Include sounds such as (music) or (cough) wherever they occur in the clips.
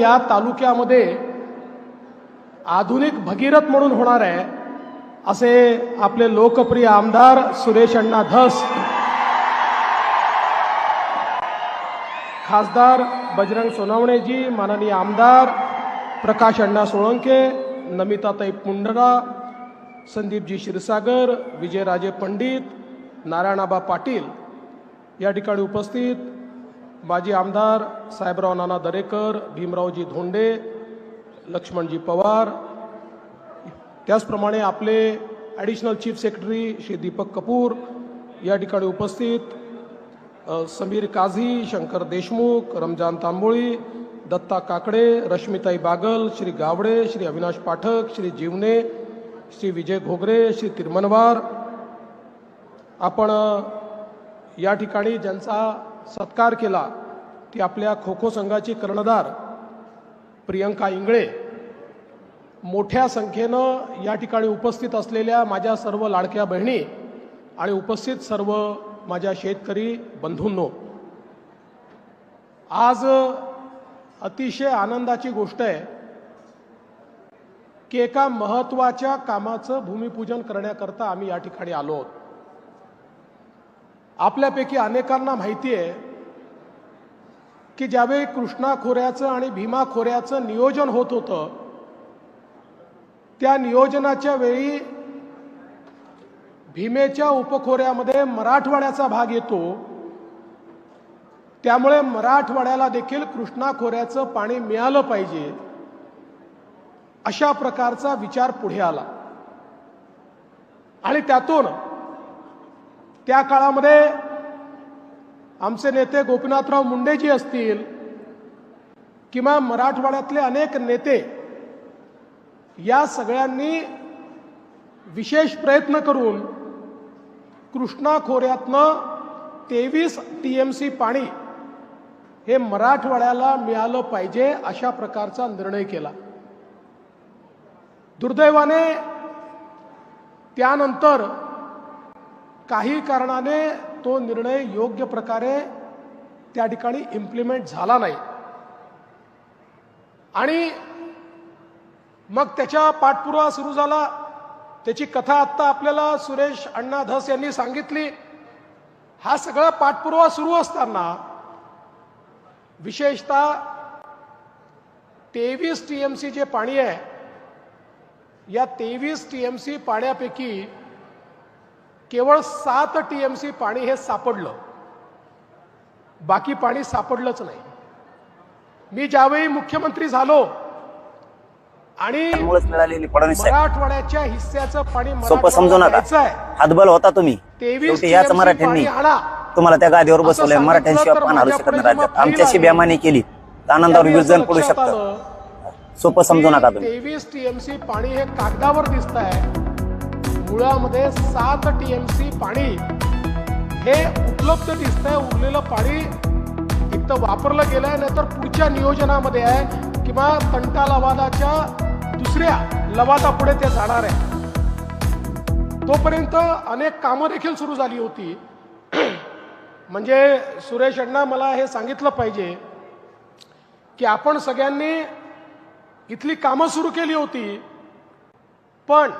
या तालुक्यामध्ये आधुनिक भगीरथ म्हणून होणार आहे असे आपले लोकप्रिय आमदार सुरेश अण्णा धस खासदार बजरंग सोनावणेजी माननीय आमदार प्रकाश अण्णा सोळंके नमिताताई पुंडरा संदीपजी क्षीरसागर विजयराजे पंडित नारायणाबा पाटील या ठिकाणी उपस्थित माजी आमदार साहेबराव नाना दरेकर भीमरावजी धोंडे लक्ष्मणजी पवार त्याचप्रमाणे आपले additional chief secretary Shri Deepak Kapoor या ठिकाणी उपस्थित समीर काझी शंकर देशमुख रमजान तांबोळी दत्ता काकडे रश्मिताई बागल श्री गावडे श्री अविनाश पाठक श्री जीवने श्री विजय घोगरे श्री तिरमनवार. आपण या ठिकाणी ज्यांचा सत्कार केला ती आपल्या खो खो संघाची कर्णधार प्रियंका इंगळे. मोठ्या संख्येनं या ठिकाणी उपस्थित असलेल्या माझ्या सर्व लाडक्या बहिणी आणि उपस्थित सर्व माझ्या शेतकरी बंधूंनो आज अतिशय आनंदाची गोष्ट आहे की एका महत्त्वाच्या कामाचं भूमिपूजन करण्याकरता आम्ही या ठिकाणी आलो आहोत. आपल्यापैकी अनेकांना माहिती आहे की ज्यावेळी कृष्णा खोऱ्याचं आणि भीमा खोऱ्याचं नियोजन होत होतं त्या नियोजनाच्या वेळी भीमेच्या उपखोऱ्यामध्ये मराठवाड्याचा भाग येतो. त्यामुळे मराठवाड्याला देखील कृष्णा खोऱ्याचं पाणी मिळालं पाहिजे अशा प्रकारचा विचार पुढे आला. आणि त्यातून त्या काळामध्ये आमचे नेते गोपीनाथराव मुंडेजी असतील किंवा मराठवाड्यातले अनेक नेते या सगळ्यांनी विशेष प्रयत्न करून कृष्णा खोऱ्यातनं तेवीस टी एम सी पाणी हे मराठवाड्याला मिळालं पाहिजे अशा प्रकारचा निर्णय केला. दुर्दैवाने त्यानंतर काही कारणाने तो निर्णय योग्य प्रकारे त्या ठिकाणी इम्प्लिमेंट झाला नाही. आणि मग त्याच्या पाठपुरावा सुरू झाला. त्याची कथा आत्ता आपल्याला सुरेश अण्णा धस यांनी सांगितली. हा सगळा पाठपुरावा सुरू असताना विशेषतः तेवीस टी एम सी जे पाणी आहे या तेवीस टी एम सी पाण्यापैकी केवळ सात टी एम सी पाणी हे सापडलं. बाकी पाणी सापडलंच नाही. मी ज्यावेळी मुख्यमंत्री झालो आणि मराठवाड्याच्या हिस्स्याचं पाणी हातबल होता तुम्ही. तेवीस याच मराठ्यांनी तुम्हाला त्या गादीवर बसवलंय मराठ्यांशिवाय पान हलू शकत नाही आमच्याशी बेमानी केली. तर आनंदावर विरजन पडू शकतं. सोपं समजू नका तुम्ही. तेवीस टीएमसी पाणी हे कागदावर दिसत आहे मुळामध्ये सात टी एम सी पाणी. हे उपलब्ध दिसतंय उरलेलं पाणी एक तर वापरलं आहे नाहीतर पुढच्या नियोजनामध्ये आहे किंवा तंटा लवादाच्या दुसऱ्या लवादा पुढे ते जाणार आहे. तोपर्यंत अनेक कामं देखील सुरू झाली होती. म्हणजे सुरेश अण्णा मला हे सांगितलं पाहिजे की आपण सगळ्यांनी इथली कामं सुरू केली होती पण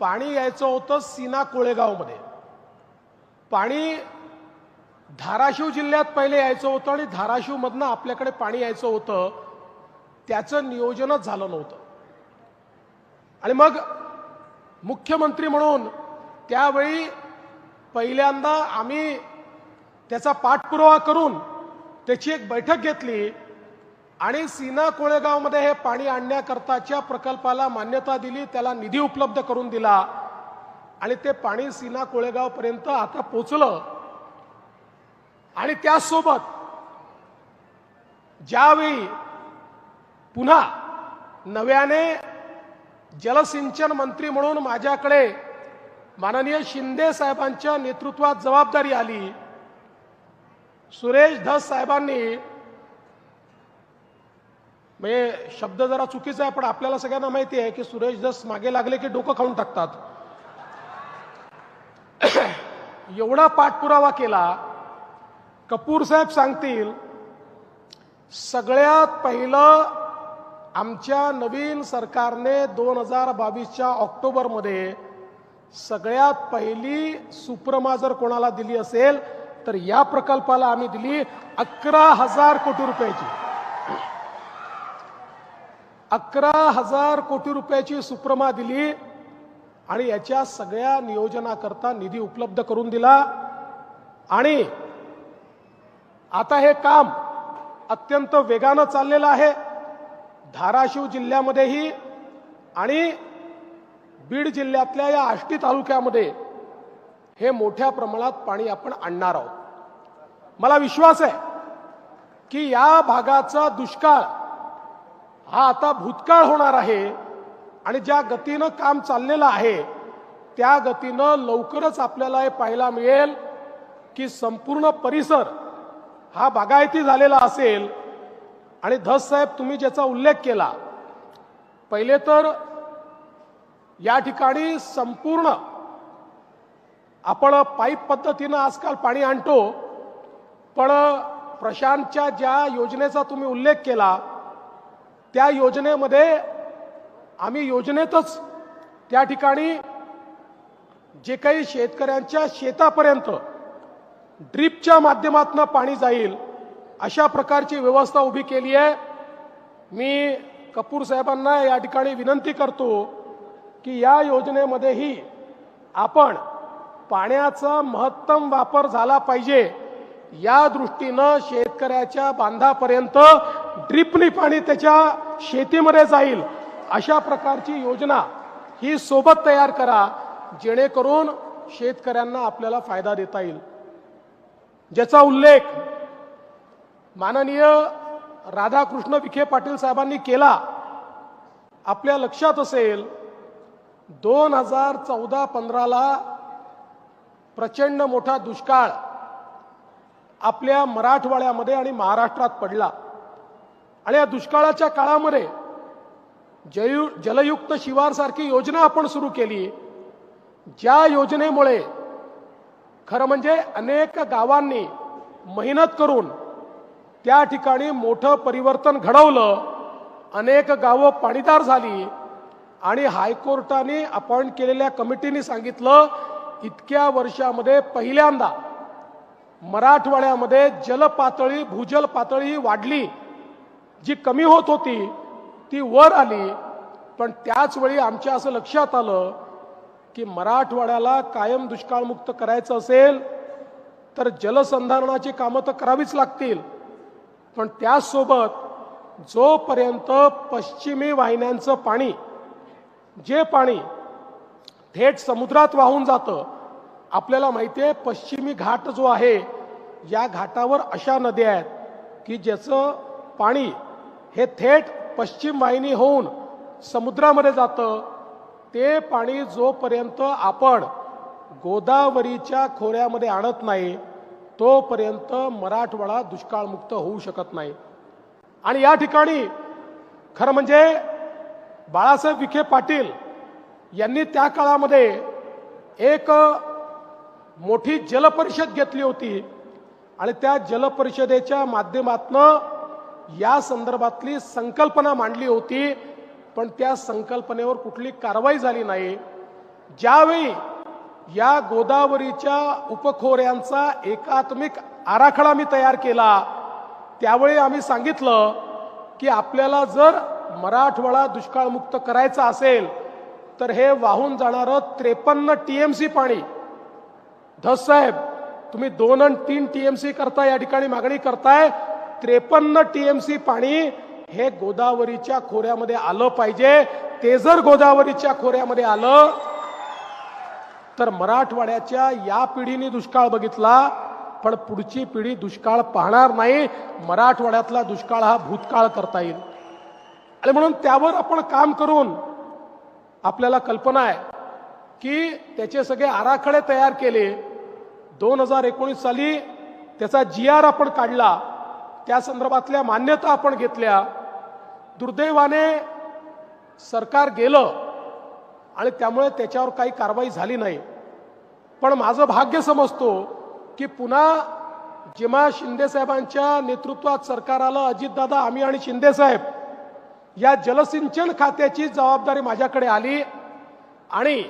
पाणी यायचं होतं सीना कोळेगावमध्ये. पाणी धाराशिव जिल्ह्यात पहिले यायचं होतं आणि धाराशिवमधनं आपल्याकडे पाणी यायचं होतं. त्याचं नियोजनच झालं नव्हतं. आणि मग मुख्यमंत्री म्हणून त्यावेळी पहिल्यांदा आम्ही त्याचा पाठपुरावा करून त्याची एक बैठक घेतली. आणि सीना कोळेगावमध्ये हे पाणी आणण्याकरताच्या प्रकल्पाला मान्यता दिली त्याला निधी उपलब्ध करून दिला. आणि ते पाणी सीना कोळेगावपर्यंत आता पोचलं. आणि त्यासोबत ज्यावेळी पुन्हा नव्याने जलसिंचन मंत्री म्हणून माझ्याकडे माननीय शिंदे साहेबांच्या नेतृत्वात जबाबदारी आली सुरेश धस साहेबांनी म्हणजे शब्द जरा चुकीचा आहे पण आपल्याला सगळ्यांना माहिती आहे की सुरेश जस मागे लागले की डोकं खाऊन टाकतात. (coughs) एवढा पाठपुरावा केला कपूर साहेब सांगतील सगळ्यात पहिलं आमच्या नवीन सरकारने दोन हजार बावीसच्या ऑक्टोबरमध्ये सगळ्यात पहिली सुप्रमा जर कोणाला दिली असेल तर या प्रकल्पाला आम्ही दिली अकरा हजार कोटी रुपयाची. अकरा हजार कोटी रुपयाची सुप्रमा दिली आणि याच्या सगळ्या नियोजनाकरता निधी उपलब्ध करून दिला. आणि आता हे काम अत्यंत वेगानं चाललेलं आहे. धाराशिव जिल्ह्यामध्येही आणि बीड जिल्ह्यातल्या या आष्टी तालुक्यामध्ये हे मोठ्या प्रमाणात पाणी आपण आणणार आहोत. मला विश्वास आहे की या भागाचा दुष्काळ हा आता भूतकाळ होणार आहे आणि ज्या गतीनं काम चाललेलं आहे त्या गतीनं लवकरच आपल्याला हे पाहायला मिळेल की संपूर्ण परिसर हा बागायती झालेला असेल. आणि धस साहेब तुम्ही ज्याचा उल्लेख केला पहिले तर या ठिकाणी संपूर्ण आपण पाईप पद्धतीनं आजकाल पाणी आणतो पण प्रशांतच्या ज्या योजनेचा तुम्ही उल्लेख केला त्या योजनेमध्ये आम्ही योजनेतच त्या ठिकाणी जे काही शेतकऱ्यांच्या शेतापर्यंत ड्रीपच्या माध्यमातून पाणी जाईल अशा प्रकारची व्यवस्था उभी केली आहे. मी कपूर साहेबांना या ठिकाणी विनंती करतो की या योजनेमध्येही आपण पाण्याचा महत्तम वापर झाला पाहिजे. या दृष्टीनं शेतकऱ्याच्या बांधापर्यंत ड्रिपनी पाणी त्याच्या शेतीमध्ये जाईल अशा प्रकारची योजना ही सोबत तयार करा जेणेकरून शेतकऱ्यांना आपल्याला फायदा देता येईल. ज्याचा उल्लेख माननीय राधाकृष्ण विखे पाटील साहेबांनी केला आपल्या लक्षात असेल दोन हजार चौदा पंधराला प्रचंड मोठा दुष्काळ आपल्या मराठवाड्यामध्ये आणि महाराष्ट्रात पडला. आणि या दुष्काळाच्या काळामध्ये जयु जलयुक्त शिवारसारखी योजना आपण सुरू केली. ज्या योजनेमुळे खरं म्हणजे अनेक गावांनी मेहनत करून त्या ठिकाणी मोठं परिवर्तन घडवलं. अनेक गावं पाणीदार झाली आणि हायकोर्टाने अपॉइंट केलेल्या कमिटीने सांगितलं इतक्या वर्षामध्ये पहिल्यांदा मराठवाड्यामध्ये जलपातळी भूजल पातळी वाढली. जी कमी होत होती ती वर आली. पण त्याच वेळी आमच्या असं लक्षात आलं की मराठवाड्याला कायम दुष्काळमुक्त करायचं असेल तर जलसंधारणाची कामं तर करावीच लागतील. पण त्याचसोबत जोपर्यंत पश्चिमी वाहिन्यांचं पाणी जे पाणी थेट समुद्रात वाहून जातं आपल्याला माहिती आहे पश्चिमी घाट जो आहे या घाटावर अशा नद्या आहेत की ज्याचं पाणी हे थेट पश्चिम वाहिनी होऊन समुद्रामध्ये जातं. ते पाणी जोपर्यंत आपण गोदावरीच्या खोऱ्यामध्ये आणत नाही तोपर्यंत मराठवाडा दुष्काळमुक्त होऊ शकत नाही. आणि या ठिकाणी खरं म्हणजे बाळासाहेब विखे पाटील यांनी त्या काळामध्ये एक मोठी जलपरिषद घेतली होती आणि त्या जलपरिषदेच्या माध्यमातनं या संदर्भातली संकल्पना मांडली होती पण त्या संकल्पनेवर कुठली कारवाई झाली नाही. ज्यावेळी या गोदावरीच्या उपखोऱ्यांचा एकात्मिक आराखडा मी तयार केला त्यावेळी आम्ही सांगितलं की आपल्याला जर मराठवाडा दुष्काळमुक्त करायचा असेल तर हे वाहून जाणारं त्रेपन्न टीएमसी पाणी. धस साहेब तुम्ही दोन आणि तीन टीएमसी करता या ठिकाणी मागणी करताय त्रेपन्न टीएमसी पाणी हे गोदावरीच्या खोऱ्यामध्ये आलं पाहिजे. ते जर गोदावरीच्या खोऱ्यामध्ये आलं तर मराठवाड्याच्या या पिढीने दुष्काळ बघितला पण पुढची पिढी दुष्काळ पाहणार नाही. मराठवाड्यातला दुष्काळ हा भूतकाळ करता येईल. आणि म्हणून त्यावर आपण काम करून आपल्याला कल्पना आहे की त्याचे सगळे आराखडे तयार केले. दोन हजार एकोणीस साली त्याचा जी आर आपण काढला. त्या संदर्भातल्या मान्यता आपण घेतल्या. दुर्दैवाने सरकार गेलं आणि त्यामुळे त्याच्यावर काही कारवाई झाली नाही. पण माझं भाग्य समजतो की पुन्हा जेव्हा शिंदेसाहेबांच्या नेतृत्वात सरकार आलं अजितदादा आम्ही आणि शिंदेसाहेब या जलसिंचन खात्याची जबाबदारी माझ्याकडे आली आणि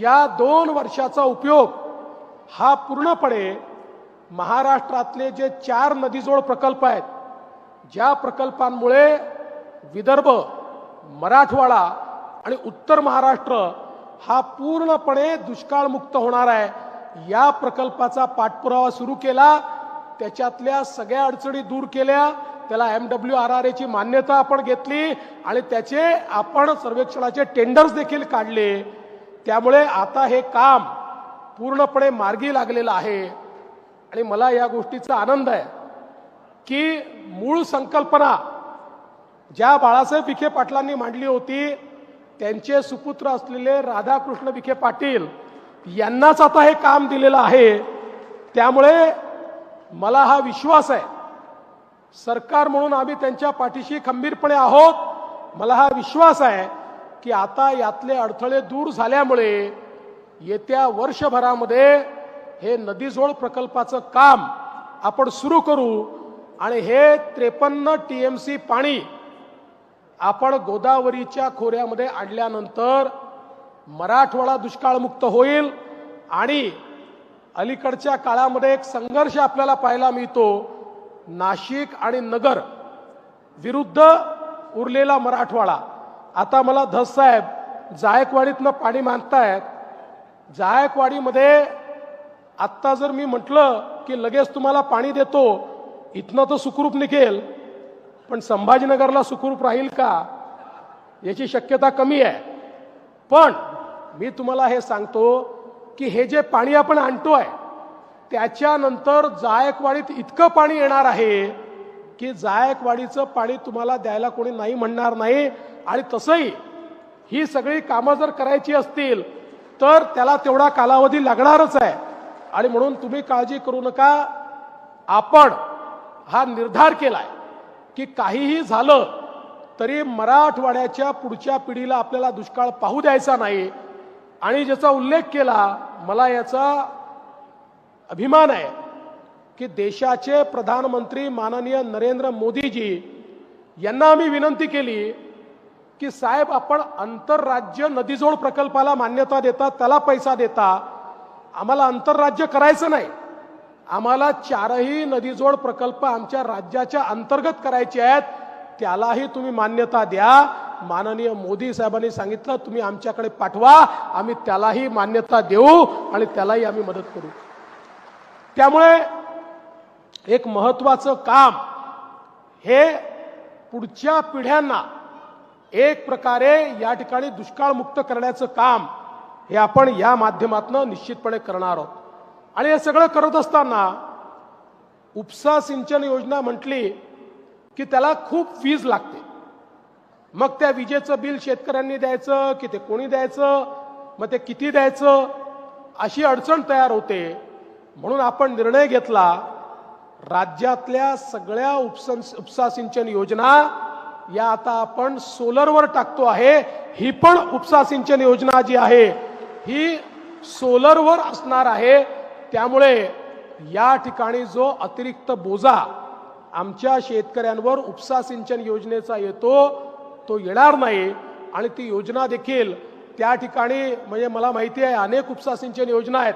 या दोन वर्षाचा उपयोग हा पूर्णपणे महाराष्ट्रातले जे चार नदीजोड प्रकल्प आहेत ज्या प्रकल्पांमुळे विदर्भ मराठवाडा आणि उत्तर महाराष्ट्र हा पूर्णपणे दुष्काळमुक्त होणार आहे या प्रकल्पाचा पाठपुरावा सुरू केला त्याच्यातल्या सगळ्या अडचणी दूर केल्या त्याला एम डब्ल्यू आर आर एची मान्यता आपण घेतली आणि त्याचे आपण सर्वेक्षणाचे टेंडर्स देखील काढले. त्यामुळे आता हे काम पूर्णपणे मार्गी लागलेलं आहे. आणि मला या गोष्टीचा आनंद आहे की मूळ संकल्पना ज्या बाळासाहेब विखे पाटलांनी मांडली होती त्यांचे सुपुत्र असलेले राधाकृष्ण विखे पाटील यांनाच आता हे काम दिलेलं आहे. त्यामुळे मला हा विश्वास आहे. सरकार म्हणून आम्ही त्यांच्या पाठीशी खंबीरपणे आहोत. मला हा विश्वास आहे की आता यातले अडथळे दूर झाल्यामुळे येत्या वर्षभरामध्ये हे नदीजोड प्रकल्पाचं काम आपण सुरू करू आणि हे त्रेपन्न टी एम सी पाणी आपण गोदावरीच्या खोऱ्यामध्ये आणल्यानंतर मराठवाडा दुष्काळमुक्त होईल आणि अलीकडच्या काळामध्ये एक संघर्ष आपल्याला पाहायला मिळतो. नाशिक आणि नगर विरुद्ध उरलेला मराठवाडा. आता मला धस साहेब जायकवाडीतनं पाणी मानतायत जायकवाडीमध्ये आत्ता जर मी म्हटलं की लगेच तुम्हाला पाणी देतो इथनं तर सुखरूप निघेल पण संभाजीनगरला सुखरूप राहील का? याची शक्यता कमी आहे. पण मी तुम्हाला हे सांगतो की हे जे पाणी आपण आणतोय त्याच्यानंतर जायकवाडीत इतकं पाणी येणार आहे की जायकवाडीचं पाणी तुम्हाला द्यायला कोणी नाही म्हणणार नाही. आणि तसंही ही सगळी कामं जर करायची असतील तर त्याला तेवढा कालावधी लागणारच आहे. आणि म्हणून तुम्ही काळजी करू नका. आपण हा निर्धार केलाय की काहीही झालं तरी मराठवाड्याच्या पुढच्या पिढीला आपल्याला दुष्काळ पाहू द्यायचा नाही. आणि ज्याचा उल्लेख केला मला याचा अभिमान आहे की देशाचे प्रधानमंत्री माननीय नरेंद्र मोदीजी यांना आम्ही विनंती केली की साहेब आपण आंतरराज्य नदीजोड प्रकल्पाला मान्यता देता त्याला पैसा देता. आम्हाला आंतरराज्य करायचं नाही. आम्हाला चारही नदीजोड प्रकल्प आमच्या राज्याच्या अंतर्गत करायचे आहेत. त्यालाही तुम्ही मान्यता द्या. माननीय मोदी साहेबांनी सांगितलं तुम्ही आमच्याकडे पाठवा. आम्ही त्यालाही मान्यता देऊ आणि त्यालाही आम्ही मदत करू. त्यामुळे एक महत्वाचं काम हे पुढच्या पिढ्यांना एक प्रकारे या ठिकाणी दुष्काळमुक्त करण्याचं काम हे आपण या माध्यमातून निश्चितपणे करणार आहोत. आणि हे सगळं करत असताना उपसा सिंचन योजना म्हटली की त्याला खूप वीज लागते. मग त्या विजेचं बिल शेतकऱ्यांनी द्यायचं की ते कोणी द्यायचं मग ते किती द्यायचं अशी अडचण तयार होते. म्हणून आपण निर्णय घेतला राज्यातल्या सगळ्या उपसन उपसा सिंचन योजना या आता आपण सोलरवर टाकतो आहे. ही पण उपसा सिंचन योजना जी आहे ही सोलरवर असणार आहे. त्यामुळे या ठिकाणी जो अतिरिक्त बोजा आमच्या शेतकऱ्यांवर उपसा सिंचन योजनेचा येतो तो येणार नाही. आणि ती योजना देखील त्या ठिकाणी म्हणजे मला माहिती आहे अनेक उपसा सिंचन योजना आहेत.